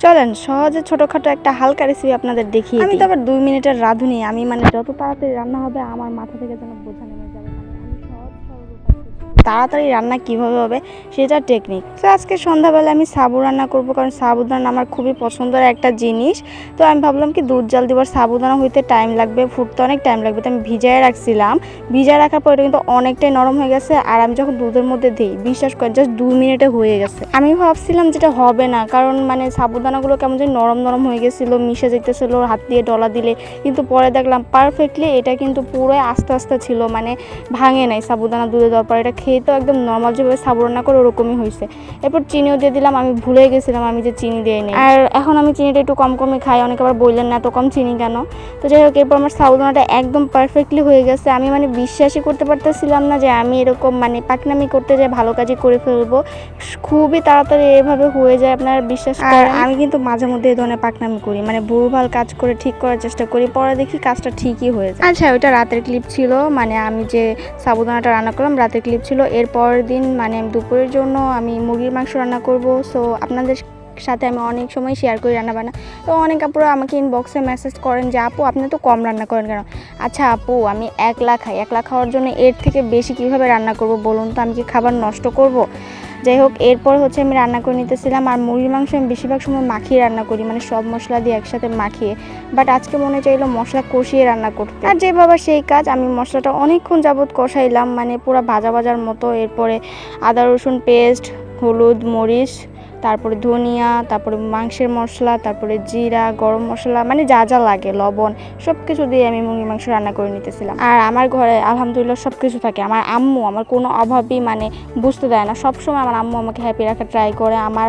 চলেন সহজে ছোটোখাটো একটা হালকা রেসিপি আপনাদের দেখিয়ে আমি তো আবার দুই মিনিটের রাঁধুনি আমি মানে যত তাড়াতাড়ি রান্না হবে আমার মাথা থেকে যেন বোঝা নেমে যাবে। তাড়াতাড়ি রান্না কীভাবে হবে সেটা টেকনিক তো আজকে সন্ধ্যাবেলা আমি সাবু রান্না করব কারণ সাবুদানা আমার খুবই পছন্দের একটা জিনিস। তো আমি ভাবলাম কি দুধ জাল দিবার সাবুদানা হইতে টাইম লাগবে, ফুটতে অনেক টাইম লাগবে, তো আমি ভিজায় রাখছিলাম। ভিজায় রাখার পর এটা কিন্তু অনেকটাই নরম হয়ে গেছে আর আমি যখন দুধের মধ্যে দিই, বিশ্বাস করেন জাস্ট দু মিনিটে হয়ে গেছে। আমি ভাবছিলাম যেটা হবে না, কারণ মানে সাবুদানাগুলো কেমন যে নরম নরম হয়ে গেছিল, মিশে যেতেছিলো, হাত দিয়ে ডলা দিলে। কিন্তু পরে দেখলাম পারফেক্টলি এটা কিন্তু পুরো আস্তে আস্তে ছিল মানে ভাঙে নাই সাবুদানা দুধে দেওয়ার পর। এটা খেয়ে তো একদম নর্মাল যেভাবে সাবু রান্না করে ওরকমই হয়েছে। এরপর চিনিও দিয়ে দিলাম আমি ভুলে গেছিলাম আমি যে চিনি দিয়ে নিই। আর এখন আমি চিনিটা একটু কম কমই খাই অনেকে আবার বললেন না এত কম চিনি কেন? তো যাই হোক এরপর আমার সাবুদানাটা একদম পারফেক্টলি হয়ে গেছে। আমি মানে বিশ্বাসই করতে পারতেছিলাম না যে আমি এরকম মানে পাকনামি করতে যাই ভালো কাজই করে ফেলব। খুবই তাড়াতাড়ি এভাবে হয়ে যায় আপনার বিশ্বাস করেন। আমি কিন্তু মাঝে মধ্যে এই ধরনের পাকনামি করি মানে ভুলভাল কাজ করে ঠিক করার চেষ্টা করি পরে দেখি কাজটা ঠিকই হয়ে যায়। আচ্ছা ওইটা রাতের ক্লিপ ছিল মানে আমি যে সাবুদানাটা রান্না করলাম রাতের ক্লিপ ছিল এর পরের দিন মানে দুপুরের জন্য আমি মুরগির মাংস রান্না করব। সো আপনাদের সাথে আমি অনেক সময় শেয়ার করি রান্না বান্না তো অনেক আপুরা আমাকে ইনবক্সে মেসেজ করেন যে, আপু, আপনি তো কম রান্না করেন কেন? আচ্ছা আপু, আমি একলা খাই। একলা খাওয়ার জন্য এর থেকে বেশি কীভাবে রান্না করব বলুন তো? আমি কি খাবার নষ্ট করব? যাই হোক, এরপর হচ্ছে আমি রান্না করে নিতেছিলাম আর মুরগির মাংস আমি বেশিরভাগ সময় মাখিয়ে রান্না করি মানে সব মশলা দিয়ে একসাথে মাখিয়ে। বাট আজকে মনে চাইলো মশলা কষিয়ে রান্না করতে। আর যেভাবে সেই কাজ, আমি মশলাটা অনেকক্ষণ যাবত কষাইলাম মানে পুরো ভাজা ভাজার মতো। এরপরে আদা রসুন পেস্ট হলুদ, মরিচ তারপরে ধনিয়া, তারপরে মাংসের মশলা, তারপরে জিরা, গরম মশলা মানে যা যা লাগে, লবণ সব কিছু দিয়ে আমি মুরগির মাংস রান্না করে নিতেছিলাম। আর আমার ঘরে আলহামদুলিল্লাহ সব কিছু থাকে। আমার আম্মু আমার কোনো অভাবই মানে বুঝতে দেয় না। সবসময় আমার আম্মু আমাকে হ্যাপি রাখার ট্রাই করে। আমার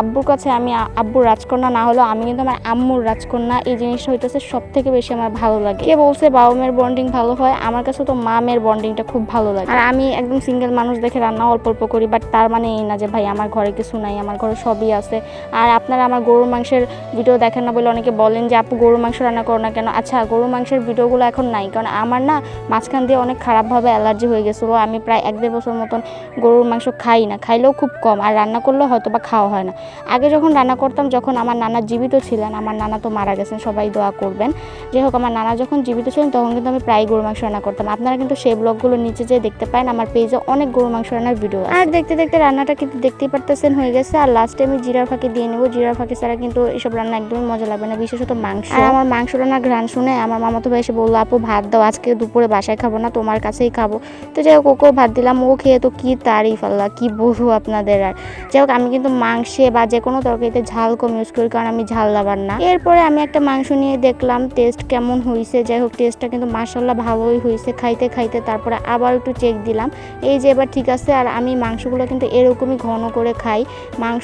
আব্বুর কাছে আমি আব্বুর রাজকন্যা না হলেও আমি কিন্তু আমার আম্মুর রাজকন্যা এই জিনিসটা হইতেছে সব থেকে বেশি আমার ভালো লাগে। কে বলছে বাবা মেয়ের বন্ডিং ভালো হয়? আমার কাছে তো মা মেয়ের বন্ডিংটা খুব ভালো লাগে। আর আমি একদম সিঙ্গেল মানুষ দেখে রান্না অল্প অল্প করি বাট তার মানে এই না যে ভাই আমার ঘরে কিছু নাই, আমার ঘরে সবই আছে। আর আপনারা আমার গরুর মাংসের ভিডিও দেখেন না বলে অনেকে বলেন যে, আপু, গরুর মাংস রান্না করো না কেন? আচ্ছা গরুর মাংসের ভিডিওগুলো এখন নাই। কারণ আমার না মাঝখান দিয়ে অনেক খারাপভাবে অ্যালার্জি হয়ে গেছিল আমি প্রায় এক দেড় বছর মতন গরুর মাংস খাই না। খাইলেও খুব কম। আর রান্না করলেও হয়তো বা খাওয়া হয় না। আগে যখন রান্না করতাম, যখন আমার নানা জীবিত ছিলেন, আমার নানা তো মারা গেছেন, সবাই দোয়া করবেন। যাই হোক, আমার নানা যখন জীবিত ছিলেন, তখন কিন্তু আমি প্রায় গরু মাংস রান্না করতাম। আপনারা কিন্তু সেই ব্লগগুলো নিচে যেয়ে দেখতে পারেন। আমার পেজে অনেক গরু মাংস রান্নার ভিডিও আর দেখতে দেখতে রান্নাটা কিন্তু দেখতেই পারতেছেন হয়ে গেছে। আর লাস্টে আমি জিরার ফাঁকি দিয়ে নেব। জিরার ফাঁকি ছাড়া কিন্তু এসব রান্না একদমই মজা লাগবে না বিশেষত মাংস। আর আমার মাংস রান্নার ঘ্রাণ শুনে আমার মামাতো ভাই এসে বলল আপু ভাত দাও আজকে দুপুরে বাসায় খাব না তোমার কাছেই খাব। তো যাই হোক ওকেও ভাত দিলাম ও খেয়ে তো কি তারিফ আল্লাহ কি বলব আপনাদের আর। যাই হোক আমি কিন্তু মাংসে বা যে কোনো তরকারিতে ঝাল কম ইউজ করি কারণ আমি ঝাল লাবার না। এরপরে আমি একটা মাংস নিয়ে দেখলাম টেস্ট কেমন হয়েছে যাই হোক টেস্টটা কিন্তু মাসাল্লাহ ভালোই হয়েছে খাইতে খাইতে তারপরে আবার একটু চেক দিলাম। এই যে এবার ঠিক আছে আর আমি মাংসগুলো কিন্তু এরকমই ঘন করে খাই।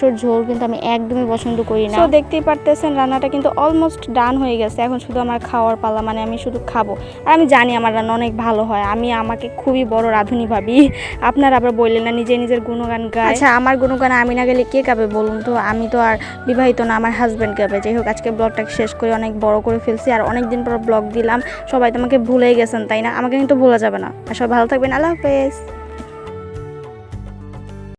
মাংসর ঝোল কিন্তু আমি একদমই পছন্দ করি না। তো দেখতেই পারতেছেন রান্নাটা কিন্তু অলমোস্ট ডান হয়ে গেছে। এখন শুধু আমার খাওয়ার পালা মানে আমি শুধু খাব। আর আমি জানি আমার রান্না অনেক ভালো হয়। আমি আমাকে খুবই বড় রাঁধুনি ভাবি। আপনার আবার বললেন না নিজে নিজের গুণগান গায়। আচ্ছা আমার গুণগান আমি না গেলে কে গাবে বলুন তো? আমি তো আর বিবাহিত না আমার হাজব্যান্ড গাবে। যাই হোক আজকে ব্লগটাকে শেষ করে অনেক বড় করে ফেলছি। আর অনেক দিন পর ব্লগ দিলাম। সবাই তো আমাকে ভুলেই গেছেন তাই না? আমাকে কিন্তু ভোলা যাবে না। আর সবাই ভালো থাকবেন। আল্লাহ হাফেজ।